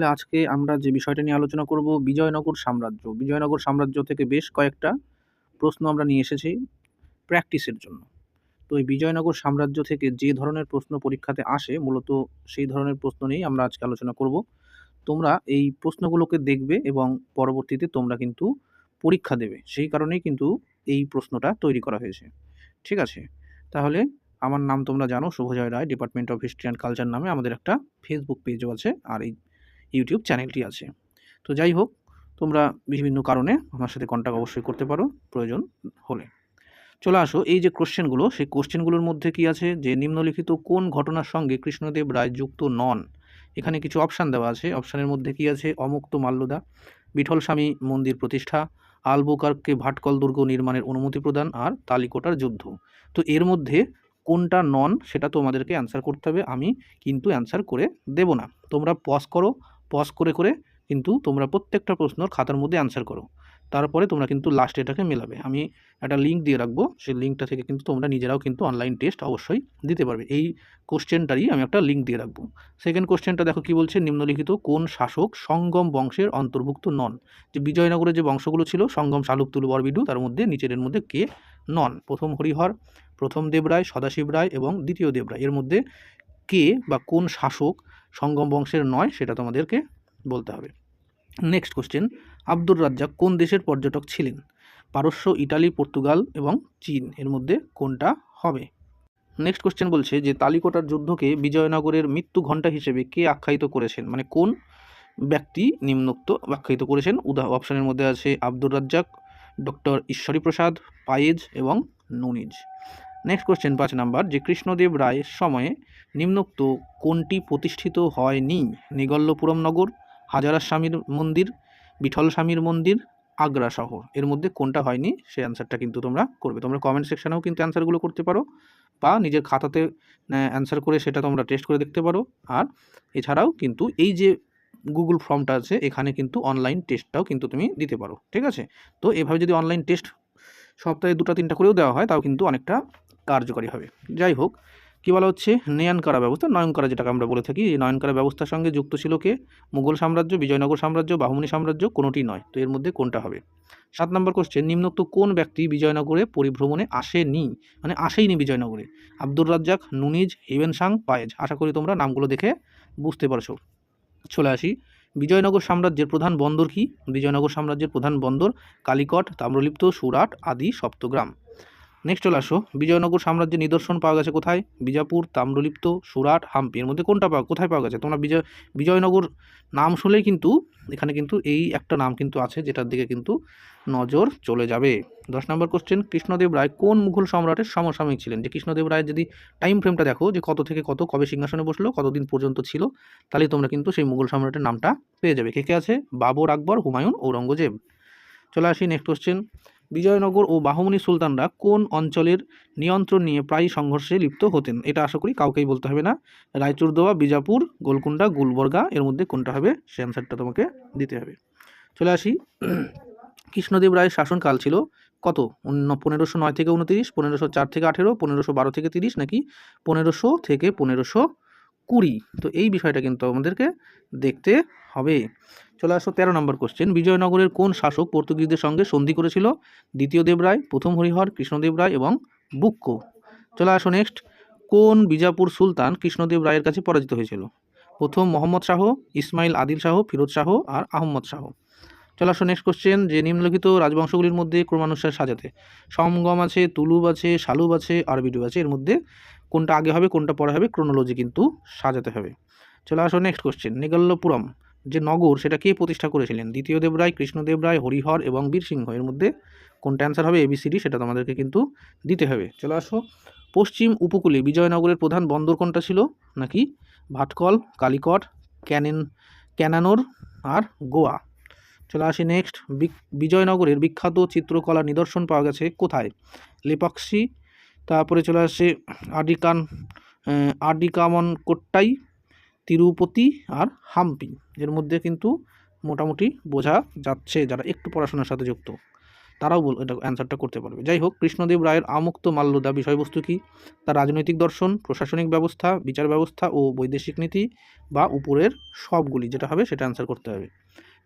তাহলে আজকে আমরা যে বিষয়টা নিয়ে আলোচনা করব, বিজয়নগর সাম্রাজ্য। বিজয়নগর সাম্রাজ্য থেকে বেশ কয়েকটা প্রশ্ন আমরা নিয়ে এসেছি প্র্যাকটিসের জন্য। তো এই বিজয়নগর সাম্রাজ্য থেকে যে ধরনের প্রশ্ন পরীক্ষাতে আসে, মূলত সেই ধরনের প্রশ্ন নিয়েই আমরা আজকে আলোচনা করব। তোমরা এই প্রশ্নগুলোকে দেখবে এবং পরবর্তীতে তোমরা কিন্তু পরীক্ষা দেবে। সেই কারণেই কিন্তু এই প্রশ্নটা তৈরি করা হয়েছে। ঠিক আছে? তাহলে আমার নাম তোমরা জানো, Shubhojoy Roy department of history and culture নামে আমাদের একটা ফেসবুক পেজও আছে। আর এই ইউটিউব চ্যানেলটি আছে। তো যাই হোক, তোমরা বিভিন্ন কারণে আমার সাথে কন্ট্যাক্ট অবশ্যই করতে পারো, প্রয়োজন হলে। চলে আসো, এই যে কোশ্চেনগুলো সেই কোশ্চেনগুলোর মধ্যে কি আছে? যে নিম্নলিখিত কোন ঘটনার সঙ্গে কৃষ্ণদেব রায় যুক্ত নন? এখানে কিছু অপশান দেওয়া আছে। অপশানের মধ্যে কি আছে? অমুক্ত মাল্যদা, বিঠল স্বামী মন্দির প্রতিষ্ঠা, আলবুকারকে ভাটকল দুর্গ নির্মাণের অনুমতি প্রদান, আর তালিকোটার যুদ্ধ। তো এর মধ্যে কোনটা নন, সেটা তোমাদেরকে অ্যান্সার করতে হবে। আমি কিন্তু অ্যান্সার করে দেব না। তোমরা পজ করো পজ করে করে কিন্তু তোমরা প্রত্যেকটা প্রশ্নর খাতার মধ্যে অ্যান্সার করো। তারপরে তোমরা কিন্তু লাস্টে এটাকে মেলাবে। আমি একটা লিঙ্ক দিয়ে রাখব। সেই লিঙ্কটা থেকে কিন্তু তোমরা নিজেরাও কিন্তু অনলাইন টেস্ট অবশ্যই দিতে পারবে। এই কোশ্চেনটারই আমি একটা লিঙ্ক দিয়ে রাখব। সেকেন্ড কোশ্চেনটা দেখো কি বলছে? নিম্নলিখিত কোন শাসক সঙ্গম বংশের অন্তর্ভুক্ত নন? যে বিজয়নগরের যে বংশগুলো ছিল, সঙ্গম, শালুকতুল, বরবিডু, তার মধ্যে নিচের মধ্যে কে নন? প্রথম হরিহর, প্রথম দেবরায়, সদাশিব রায় এবং দ্বিতীয় দেবরায়। এর মধ্যে কে বা কোন শাসক সঙ্গম বংশের নয়, সেটা তোমাদেরকে বলতে হবে। নেক্সট কোশ্চেন আব্দুর রাজ্জাক কোন দেশের পর্যটক ছিলেন? পারস্য, ইটালি, পর্তুগাল এবং চীন, এর মধ্যে কোনটা হবে? নেক্সট কোশ্চেন বলছে যে, তালিকোটার যুদ্ধকে বিজয়নগরের মৃত্যু ঘণ্টা হিসেবে কে আখ্যায়িত করেছেন? মানে কোন ব্যক্তি নিম্নোক্ত আখ্যায়িত করেছেন? উদাহ অপশানের মধ্যে আছে আব্দুর রাজ্জাক ডক্টর ঈশ্বরী প্রসাদ, পায়েজ এবং নুনিজ। নেক্সট কোশ্চেন পাঁচ নাম্বার। যে কৃষ্ণদেব রায়ের সময়ে নিম্নোক্ত কোনটি প্রতিষ্ঠিত হয়নি? নিগল্লপুরম নগর হাজারা স্বামীর মন্দির বিঠল স্বামীর মন্দির, আগ্রা শহর। এর মধ্যে কোনটা হয়নি? সেই অ্যান্সারটা কিন্তু তোমরা করবে। তোমরা কমেন্ট সেকশানেও কিন্তু অ্যান্সারগুলো করতে পারো বা নিজের খাতাতে অ্যান্সার করে সেটা তোমরা টেস্ট করে দেখতে পারো। আর এছাড়াও কিন্তু এই যে গুগল ফর্মটা আছে, এখানে কিন্তু অনলাইন টেস্টটাও কিন্তু তুমি দিতে পারো। ঠিক আছে? তো এভাবে যদি অনলাইন টেস্ট সপ্তাহে দুটা তিনটা করেও দেওয়া হয়, তাও কিন্তু অনেকটা কার্যকরী হবে। যাই হোক, কী বলা হচ্ছে? নয়নকারা ব্যবস্থা? নয়নকারা যেটাকে আমরা বলে থাকি এই নয়নকারা ব্যবস্থার সঙ্গে যুক্ত ছিল কে? মুঘল সাম্রাজ্য, বিজয়নগর সাম্রাজ্য, বাহুমনি সাম্রাজ্য কোনোটি নয়। তো এর মধ্যে কোনটা হবে? সাত নম্বর কোশ্চেন নিম্নোক্ত কোন ব্যক্তি বিজয়নগরে পরিভ্রমণে আসেনি? মানে আসেইনি বিজয়নগরে। Abdur Razzaq, Nuniz, Hiuen Tsang Paes. আশা করি তোমরা নামগুলো দেখে বুঝতে পারছ। চলে আসি। বিজয়নগর সাম্রাজ্যের প্রধান বন্দর কি? বিজয়নগর সাম্রাজ্যের প্রধান বন্দর কালিকট, তাম্রলিপ্ত, সুরাট আদি, সপ্তগ্রাম। নেক্সট চলে আসো। বিজয়নগর সাম্রাজ্যের নিদর্শন পাওয়া গেছে কোথায়? বিজাপুর, তাম্রলিপ্ত, সুরাট, হাম্পি। এর মধ্যে কোনটা পাওয়া কোথায় পাওয়া গেছে? তোমরা বিজয় বিজয়নগর নাম শুনলেই কিন্তু এখানে কিন্তু এই একটা নাম কিন্তু আছে যেটার দিকে কিন্তু নজর চলে যাবে। দশ নম্বর কোশ্চেন কৃষ্ণদেব রায় কোন মুঘল সম্রাটের সমসাময়িক ছিলেন? যে কৃষ্ণদেব রায় যদি টাইম ফ্রেমটা দেখো, যে কত থেকে কত, কবে সিংহাসনে বসল, কতদিন পর্যন্ত ছিল, তাহলে তোমরা কিন্তু সেই মুঘল সম্রাটের নামটা পেয়ে যাবে। কে কে আছে? বাবর আকবর, হুমায়ুন, ঔরঙ্গজেব। চলে আসি নেক্সট কোশ্চেন বিজয়নগর ও বাহুমনি সুলতানরা কোন অঞ্চলের নিয়ন্ত্রণ নিয়ে প্রায় সংঘর্ষে লিপ্ত হতেন? এটা আশা করি কাউকেই বলতে হবে না। রায়চুরদোয়া, বিজাপুর গোলকুন্ডা গুলবর্গা, এর মধ্যে কোনটা হবে? সে অ্যান্সারটা তোমাকে দিতে হবে। চলে আসি। কৃষ্ণদেব রায়ের শাসনকাল ছিল কত? পনেরোশো নয় থেকে উনতিরিশ, পনেরোশো চার থেকে আঠেরো, পনেরোশো বারো থেকে তিরিশ নাকি পনেরোশো থেকে পনেরোশো কুড়ি? তো এই বিষয়টা কিন্তু আমাদেরকে দেখতে হবে। চলে আসো তেরো নম্বর কোশ্চেন বিজয়নগরের কোন শাসক পর্তুগিজদের সঙ্গে সন্ধি করেছিল? দ্বিতীয় দেবরায় প্রথম হরিহর, কৃষ্ণদেব রায় এবং বুক্কো। চলে আসো নেক্সট কোন বিজাপুর সুলতান কৃষ্ণদেব রায়ের কাছে পরাজিত হয়েছিল? প্রথম মোহাম্মদ শাহ, ইসমাইল আদিল শাহ, ফিরোজ শাহ আর আহম্মদ শাহ। চলে আসো নেক্সট কোশ্চেন যে নিম্নলিখিত রাজবংশগুলির মধ্যে ক্রমানুসার সাজাতে। সমগম আছে, তুলুব আছে, শালুব আছে আরবিডু আছে। এর মধ্যে কোনটা আগে হবে, কোনটা পরে হবে ক্রোনোলজি কিন্তু সাজাতে হবে। চলে আসো নেক্সট কোশ্চেন নিগল্লপুরম। যে নগর, সেটা কে প্রতিষ্ঠা করেছিলেন? দ্বিতীয় দেবরায় কৃষ্ণদেব রায়, হরিহর এবং বীরসিংহ। এর মধ্যে কোনটা অ্যান্সার হবে? এবিসিডি সেটা তোমাদেরকে কিন্তু দিতে হবে। চলে আসো। পশ্চিম উপকূলে বিজয়নগরের প্রধান বন্দর কোনটা ছিল? নাকি ভাটকল, কালিকট, ক্যানেন, ক্যানানোর আর গোয়া। চলে আসি নেক্সট বিজয়নগরের বিখ্যাত চিত্রকলা নিদর্শন পাওয়া গেছে কোথায়? লেপাক্সি। তারপরে চলে আসে আডিকান আডিকামন কোট্টাই তিরুপতি আর হাম্পি, এর মধ্যে কিন্তু মোটামুটি বোঝা যাচ্ছে যারা একটু পড়াশোনার সাথে যুক্ত। তারাও বল, এটা অ্যান্সারটা করতে পারবে। যাই হোক, কৃষ্ণদেব রায়ের আমুক্ত মাল্যদা বিষয়বস্তু কী? তার রাজনৈতিক দর্শন, প্রশাসনিক ব্যবস্থা, বিচার ব্যবস্থা ও বৈদেশিক নীতি বা উপরের সবগুলি যেটা হবে সেটা অ্যান্সার করতে হবে।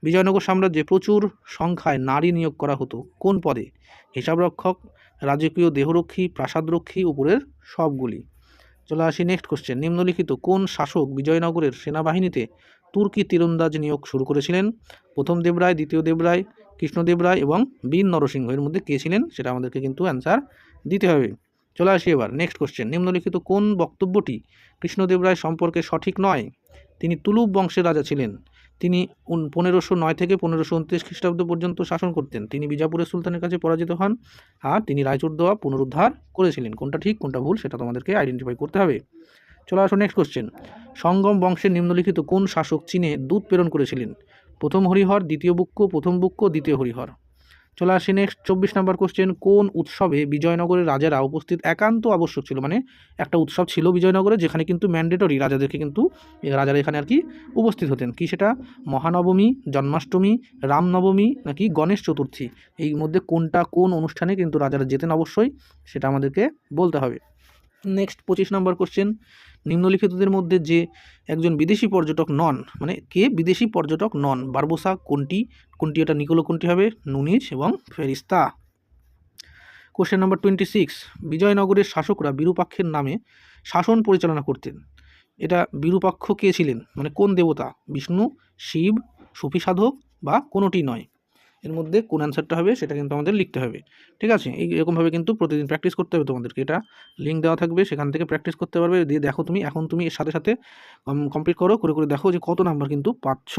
বিজয়নগর সাম্রাজ্যে প্রচুর সংখ্যায় নারী নিয়োগ করা হতো। কোন পদে? হিসাবরক্ষক, রাজকীয় দেহরক্ষী, প্রাসাদরক্ষী, উপরের সবগুলি। চলে আসি নেক্সট কোশ্চেন নিম্নলিখিত কোন শাসক বিজয়নগরের সেনাবাহিনীতে তুর্কি তীরন্দাজ নিয়োগ শুরু করেছিলেন? প্রথম দেবরায়, দ্বিতীয় দেবরায় কৃষ্ণদেব রায় এবং বীর নরসিংহ। এর মধ্যে কে ছিলেন? সেটা আমাদেরকে কিন্তু অ্যান্সার দিতে হবে। চলে আসি এবার নেক্সট কোশ্চেন নিম্নলিখিত কোন বক্তব্যটি কৃষ্ণদেব রায় সম্পর্কে সঠিক নয়? তিনি তুলুপ বংশের রাজা ছিলেন। তিনি পনেরোশো নয় থেকে পনেরোশো উনত্রিশ খ্রিস্টাব্দ পর্যন্ত শাসন করতেন। তিনি বিজাপুরের সুলতানের কাছে পরাজিত হন। আর তিনি রায়চুরদোয়া পুনরুদ্ধার করেছিলেন। কোনটা ঠিক, কোনটা ভুল, সেটা তোমাদেরকে আইডেন্টিফাই করতে হবে। চলে আসো নেক্সট কোশ্চেন সঙ্গম বংশের নিম্নলিখিত কোন শাসক চীনে দুধ প্রেরণ করেছিলেন? প্রথম হরিহর, দ্বিতীয় বুক্ক, প্রথম বুক্ক, দ্বিতীয় হরিহর। চলে আসি নেক্সট চব্বিশ নম্বর কোশ্চেন কোন উৎসবে বিজয়নগরের রাজারা উপস্থিত একান্ত আবশ্যক ছিল? মানে একটা উৎসব ছিল বিজয়নগরে যেখানে কিন্তু ম্যান্ডেটরি রাজাদেরকে কিন্তু, রাজারা এখানে আর কি উপস্থিত হতেন। কি সেটা? মহানবমী, জন্মাষ্টমী, রামনবমী নাকি গণেশ চতুর্থী? এই মধ্যে কোনটা কোন অনুষ্ঠানে কিন্তু রাজারা যেতেন অবশ্যই সেটা আমাদেরকে বলতে হবে। নেক্সট পঁচিশ নম্বর কোশ্চেন নিম্নলিখিতদের মধ্যে যে একজন বিদেশি পর্যটক নন মানে কে বিদেশি পর্যটক নন, বারবোসা কোনটি কোনটি এটা নিকোলো কোনটি হবে, নুনিজ এবং Ferishta. Question number twenty six বিজয়নগরের শাসকরা বিরূপাক্ষের নামে শাসন পরিচালনা করতেন। এটা বিরূপাক্ষ কে ছিলেন? মানে কোন দেবতা? বিষ্ণু, শিব, সুফি সাধক বা কোনোটি নয়। এর মধ্যে কোন অ্যান্সারটা হবে সেটা কিন্তু আমাদের লিখতে হবে। ঠিক আছে? এই এরকমভাবে কিন্তু প্রতিদিন প্র্যাকটিস করতে হবে তোমাদেরকে। এটা লিঙ্ক দেওয়া থাকবে, সেখান থেকে প্র্যাকটিস করতে পারবে। দিয়ে দেখো তুমি, এখন তুমি এর সাথে সাথে কমপ্লিট করো, করে করে দেখো যে কত নাম্বার কিন্তু পাচ্ছ।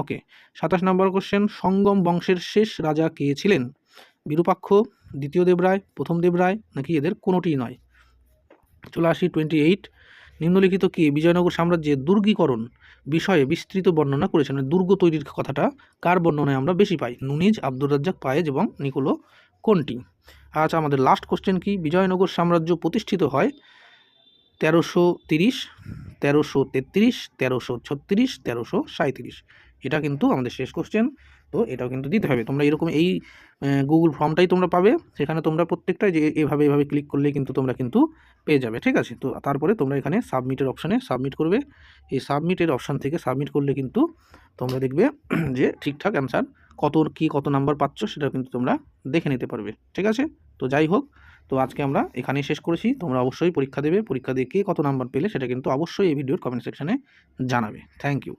ওকে সাতাশ নম্বর কোশ্চেন সঙ্গম বংশের শেষ রাজা কে ছিলেন? বিরূপাক্ষ, দ্বিতীয় দেবরায়, প্রথম দেবরায়, নাকি এদের কোনোটিই নয়? চলে আসি টোয়েন্টি এইট নিম্নলিখিত কি? বিজয়নগর সাম্রাজ্যের দুর্গীকরণ বিষয়ে বিস্তৃত বর্ণনা করেছেন। মানে দুর্গ তৈরির কথাটা কার বর্ণনায় আমরা বেশি পাই? নুনিজ, আব্দুর রাজ্জাক, পায়েজ এবং নিকোলো কোনটি। আচ্ছা আমাদের লাস্ট কোশ্চেন কি? বিজয়নগর সাম্রাজ্য প্রতিষ্ঠিত হয় তেরোশো তিরিশ, তেরোশো তেত্রিশ, তেরোশো ছত্রিশ, তেরোশো সাঁত্রিশ এটা কিন্তু আমাদের শেষ কোশ্চেন তো এটাও কিন্তু দিতে হবে। তোমরা এরকম এই গুগল ফর্মটাই তোমরা পাবে। সেখানে তোমরা প্রত্যেকটাই যে এভাবে এভাবে ক্লিক করলে কিন্তু তোমরা কিন্তু পেয়ে যাবে, ঠিক আছে? তো তারপরে তোমরা এখানে সাবমিটের অপশানে সাবমিট করবে। এই সাবমিটের অপশান থেকে সাবমিট করলে কিন্তু তোমরা দেখবে যে ঠিকঠাক অ্যান্সার কত, কি কত নাম্বার পাচ্ছ সেটা কিন্তু তোমরা দেখে নিতে পারবে, ঠিক আছে? তো যাই হোক, তো আজকে আমরা এখানেই শেষ করেছি। তোমরা অবশ্যই পরীক্ষা দেবে। পরীক্ষা দিয়ে কে কত নাম্বার পেলে সেটা কিন্তু অবশ্যই এই ভিডিওর কমেন্ট সেকশানে জানাবে। Thank you